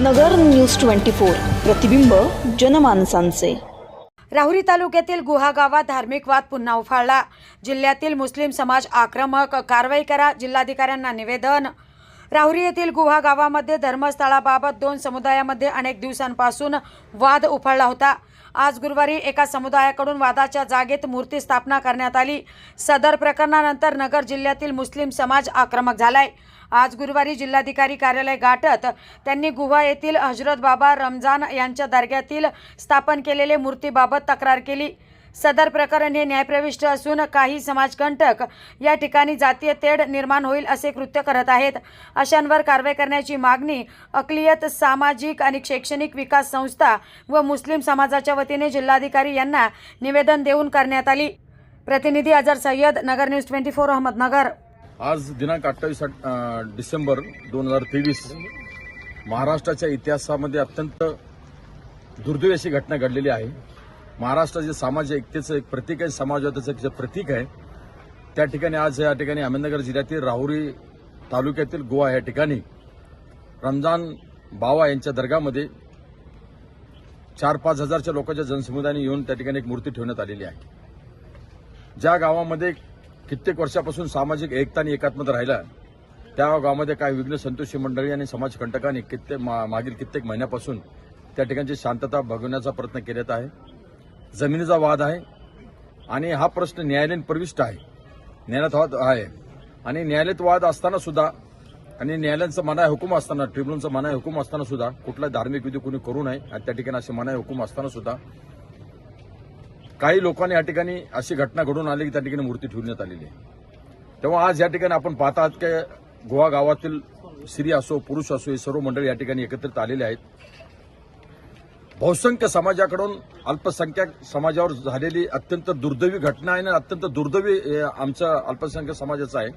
नगर news twenty four. प्रतिबिंब जनमानसांचे. राहुरी तालुक्यातील गुहा गावात धार्मिक वाद पुन्हा उफाळला. जिल्ह्यातील मुस्लिम समाज आक्रमक कारवाई करा जिल्हाधिकाऱ्यांना निवेदन. राहुरी येथील गुहा गावामध्ये धर्मस्थळाबाबत दोन समुदायामध्ये अनेक दिवसांपासून वाद उफाळला होता. आज गुरुवारी एका समुदायाकडून वादाच्या जागेत मूर्ती स्थापना करण्यात आली. सदर प्रकरणानंतर नगर जिल्ह्यातील मुस्लिम समाज आक्रमक झालाय. आज गुरुवारी जिल्हाधिकारी कार्यालय गाठत त्यांनी गुहा येथील हजरत बाबा रमजान यांच्या दर्ग्यातील स्थापन केलेले मूर्तीबाबत तक्रार केली. सदर प्रकरण हे न्यायप्रविष्ट असून काही समाजकंटक या ठिकाणी जातीय तेढ निर्माण होईल असे कृत्य करत आहेत. अशांवर कारवाई करण्याची मागणी अकलियत सामाजिक आणि शैक्षणिक विकास संस्था व मुस्लिम समाजाच्या वतीने जिल्हाधिकारी यांना निवेदन देऊन करण्यात आली. प्रतिनिधी Azhar Sayyad Nagar news twenty four Ahmednagar. आज दिनांक अठ्ठावीस डिसेंबर दोन हजार तेवीस महाराष्ट्राच्या इतिहासामध्ये अत्यंत दुर्दैवी अशी घटना घडलेली आहे. महाराष्ट्राचे समाज एकतेचं एक प्रतीक आहे समाजवादाचं एक जे प्रतीक आहे त्या ठिकाणी आज या ठिकाणी अहमदनगर जिल्ह्यातील राहुरी तालुक्यातील गोवा या ठिकाणी रमजान बावा यांच्या दर्गामध्ये चार पाच हजारच्या लोकांच्या जनसमुदायाने येऊन त्या ठिकाणी एक मूर्ती ठेवण्यात आलेली आहे. ज्या गावामध्ये कित्येक वर्षापासून सामाजिक एकता आणि एकात्मता राहिला त्या गावामध्ये काही विघ्न संतोषी मंडळी आणि समाजकंटकांनी कित्येक मा- मागील कित्येक महिन्यापासून त्या ठिकाणची शांतता भगवण्याचा प्रयत्न केलेला आहे. जमिनीचा वाद आहे आणि हा प्रश्न न्यायालयीन प्रविष्ट आहे. न्यायालयात वाद आहे. आणि न्यायालयात वाद असताना सुद्धा आणि न्यायालयांचं मनाय हुकूम असताना ट्रिब्युनलचं मनाय हुकूम असताना सुद्धा कुठला धार्मिक विधी कोणी करू नये आणि त्या ठिकाणी असे मनाय हुकूम असताना सुद्धा काही लोकांनी या ठिकाणी अशी घटना घडून आली की त्या ठिकाणी मूर्ती ठेवण्यात आलेली आहे. तेव्हा आज या ठिकाणी आपण पाहतात की गोवा गावातील स्त्री असो पुरुष असो हे सर्व मंडळी या ठिकाणी एकत्रित आलेले आहेत. बहुसंख्य समाजाकडून अल्पसंख्याक समाजावर झालेली अत्यंत दुर्दैवी घटना आहे आणि अत्यंत दुर्दैवी आमचा आमच्या अल्पसंख्याक समाजाचं आहे.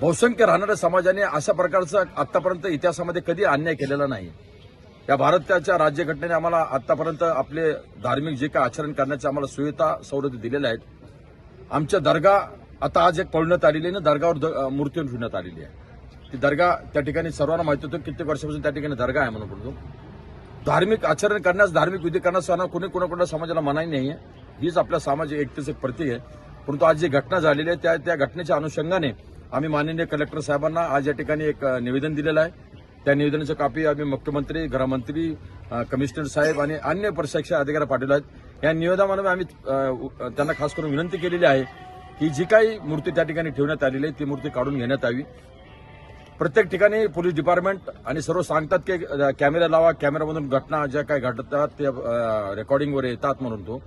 बहुसंख्य राहणाऱ्या समाजाने अशा प्रकारचा आतापर्यंत इतिहासामध्ये कधी अन्याय केलेला नाही. या भारताच्या राज्यघटनेने आम्हाला आतापर्यंत आपले धार्मिक जे काय आचरण करण्याचे आम्हाला सुविधा सवलती दिलेल्या आहेत. आमच्या दर्गा आता आज एक पळण्यात आलेली आहे ना दर्गावर द- मूर्ती ठेवण्यात आलेली आहे. ती दर्गा त्या ठिकाणी सर्वांना माहिती होतं कित्येक वर्षापासून त्या ठिकाणी दर्गा आहे म्हणून बोलतो. धार्मिक आचरण करण्यास धार्मिक विधी करण्यास कोणी कोणाकोणा समाजाला मनाई नाही आहे हीच आपल्या सामाजिक एकतेचं एक प्रतीक आहे. परंतु आज जी घटना झालेली आहे त्या त्या घटनेच्या अनुषंगाने आम्ही माननीय कलेक्टर साहेबांना आज या ठिकाणी एक निवेदन दिलेलं आहे. त्या निवेदनाचं कापी आम्ही मुख्यमंत्री गृहमंत्री कमिशनर साहेब आणि अन्य प्रशासकीय अधिकारी पाठवले आहेत. या निवेदनामध्ये आम्ही त्यांना खास करून विनंती केलेली आहे की जी काही मूर्ती त्या ठिकाणी ठेवण्यात आलेली आहे ती मूर्ती काढून घेण्यात यावी. प्रत्येक ठिकाणी पोलीस डिपार्टमेंट आणि सर्व सांगतात की कॅमेरा लावा कॅमेरामधून घटना ज्या काही घडतात त्या रेकॉर्डिंगवर येतात म्हणून तो.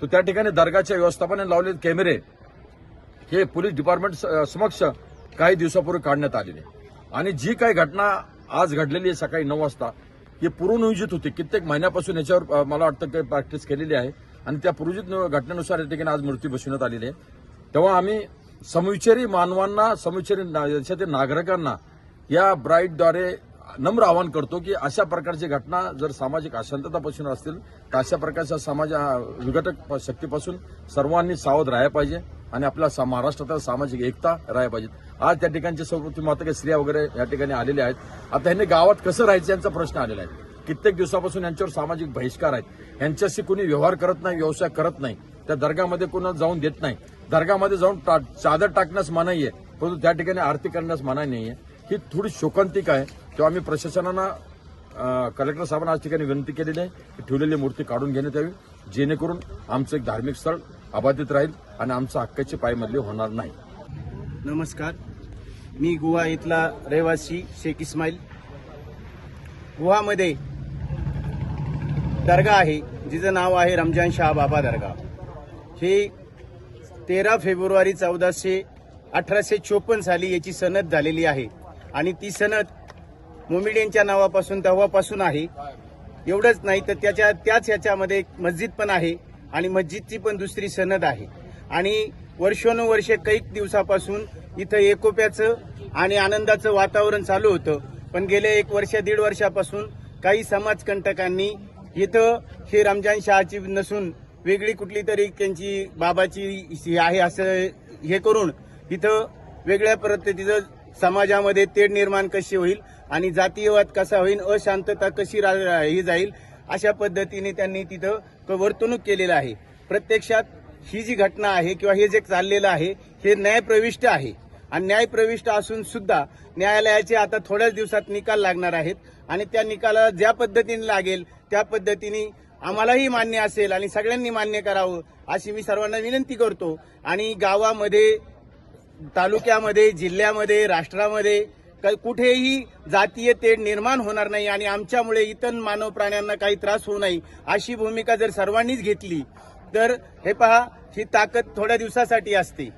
तो त्या ठिकाणी दर्गाच्या व्यवस्थापनाने लावलेले कॅमेरे हे पोलीस डिपार्टमेंट स- समक्ष काही दिवसापूर्वी काढण्यात आलेले. आणि जी काही घटना आज घडलेली आहे सकाळी नऊ वाजता ही पूर्वनियोजित होती. कित्येक महिन्यापासून याच्यावर मला वाटतं की प्रॅक्टिस केलेली आहे. आणि त्या पूर्वजित घटनेनुसार या ठिकाणी आज मृत्यू बसवण्यात आलेली आहे. तेव्हा आम्ही समविचारी मानवांना समविचारी ना- देशातील नागरिकांना या ब्राईटद्वारे नम्र आवाहन करतो की अशा प्रकारची घटना जर सामाजिक अशांततापासून असतील तर अशा प्रकारच्या समाज विघटक शक्तीपासून सर्वांनी सावध राहायला पाहिजे आणि आपल्या सा- महाराष्ट्रात सामाजिक एकता राहायला पाहिजे. आज त्या ठिकाणचे सर्व माता काही स्त्रिया वगैरे या ठिकाणी आलेल्या आहेत. आता ह्यांनी गावात कसं राहायचं यांचा प्रश्न आलेला आहे. कित्येक दिवसापासून यांच्यावर सामाजिक बहिष्कार आहेत. यांच्याशी कोणी व्यवहार करत नाही व्यवसाय करत नाही. त्या दर्गामध्ये कोणा जाऊन देत नाही. दर्गामध्ये जाऊन टा- चादर टाकण्यास मनाई आहे परंतु त्या ठिकाणी आरती करण्यास मनाई आहे ही थोडी शोकांतिक आहे. तेव्हा आम्ही प्रशासनानं कलेक्टर साहेबांना आज ठिकाणी विनंती केलेली आहे की ठेवलेली मूर्ती काढून घेण्यात यावी जेणेकरून आमचं एक धार्मिक स्थळ अबाधित राहील आणि आमचं हक्काची पायमधली होणार नाही. नमस्कार. मी गुहा इथला रहिवासी शेख इस्माईल. गुहामध्ये दर्गा आहे जिचं नाव आहे रमजान शाह बाबा दर्गा. हे तेरा फेब्रुवारी चौदाशे अठराशे चोपन्न साली याची सनद झालेली आहे. आणि ती सनद मोमिडियनच्या नावापासून तेव्हापासून आहे. एवढंच नाही तर त्याच्या त्याच याच्यामध्ये एक मस्जिद पण आहे आणि मस्जिदची पण दुसरी सनद आहे. आणि वर्षानुवर्षे कैक दिवसापासून इथं एकोप्याचं आणि आनंदाचं वातावरण चालू होतं. पण गेल्या एक वर्ष दीड वर्षापासून काही समाजकंटकांनी इथं हे रमजान शहाची नसून वेगळी कुठली तरी त्यांची बाबाची ही आहे असं हे करून इथं वेगळ्या पद्धतीचं समाजामध्ये तेढ निर्माण कशी होईल आणि जातीयवाद कसा होईल अशांतता कशी रा- ही जाईल अशा पद्धतीने त्यांनी तिथं वर्तणूक केलेलं आहे. प्रत्यक्षात ही जी घटना आहे किंवा हे जे चाललेलं आहे हे न्यायप्रविष्ट आहे. आणि न्यायप्रविष्ट असून सुद्धा न्यायालयाचे आता थोड्याच दिवसात निकाल लागणार आहेत आणि त्या निकाला ज्या पद्धतीने लागेल त्या पद्धतीने आम्हालाही मान्य असेल आणि सगळ्यांनी मान्य करावं अशी मी सर्वांना विनंती करतो. आणि गावामध्ये तालुक्यामध्ये जिल्ह्यामध्ये राष्ट्रामध्ये कुठेही जातीय तेढ निर्माण होणार नाही आणि आमच्यामुळे इतर मानव प्राण्यांना काही त्रास होऊ नये अशी भूमिका जर सर्वांनीच घेतली तर हे पहा ही ताकद थोड्या दिवसासाठी असते.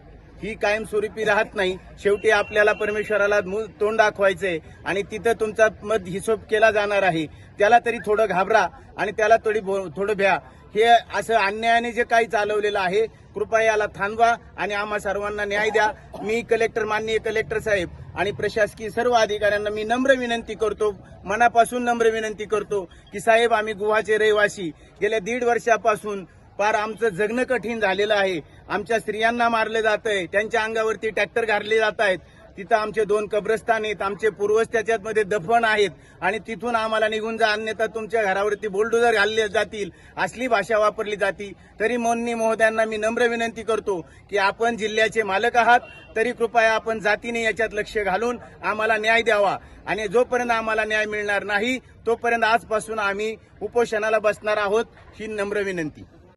ही कायमस्वरूपी राहत नाही. शेवटी आपल्याला परमेश्वराला तोंड दाखवायचंय आणि तिथं तुमचा मत हिशोब केला जाणार आहे. त्याला तरी थोडं घाबरा आणि त्याला थोडी भो- थोडं भ्या. हे असं अन्यायाने जे काही चालवलेलं आहे कृपया याला थांबवा आणि आम्हा सर्वांना न्याय द्या. मी कलेक्टर माननीय कलेक्टर साहेब आणि प्रशासकीय सर्व अधिकाऱ्यांना मी नम्र विनंती करतो मनापासून नम्र विनंती करतो की साहेब आम्ही गुहाचे रहिवासी. गेल्या दीड वर्षापासून पार आमचं जगणं कठीण झालेलं आहे. आमच्या स्त्रियांना मारलं जात आहे त्यांच्या अंगावरती ट्रॅक्टर घातले जात आहेत तिथं आमचे दोन कब्रस्तान आहेत. आमचे पूर्वज त्याच्यामध्ये दफन आहेत. आणि तिथून आम्हाला निघून जा अन्यथा तुमच्या घरावरती बोलडोजर घालले जातील. असली भाषा वापरली जाती. तरी मोन्नी महोदयांना मी नम्र विनंती करतो की आपण जिल्ह्याचे मालक आहात. तरी कृपया आपण जातीने याच्यात लक्ष घालून आम्हाला न्याय द्यावा. आणि जोपर्यंत आम्हाला न्याय मिळणार नाही तोपर्यंत आजपासून आम्ही उपोषणाला बसणार आहोत ही नम्र विनंती.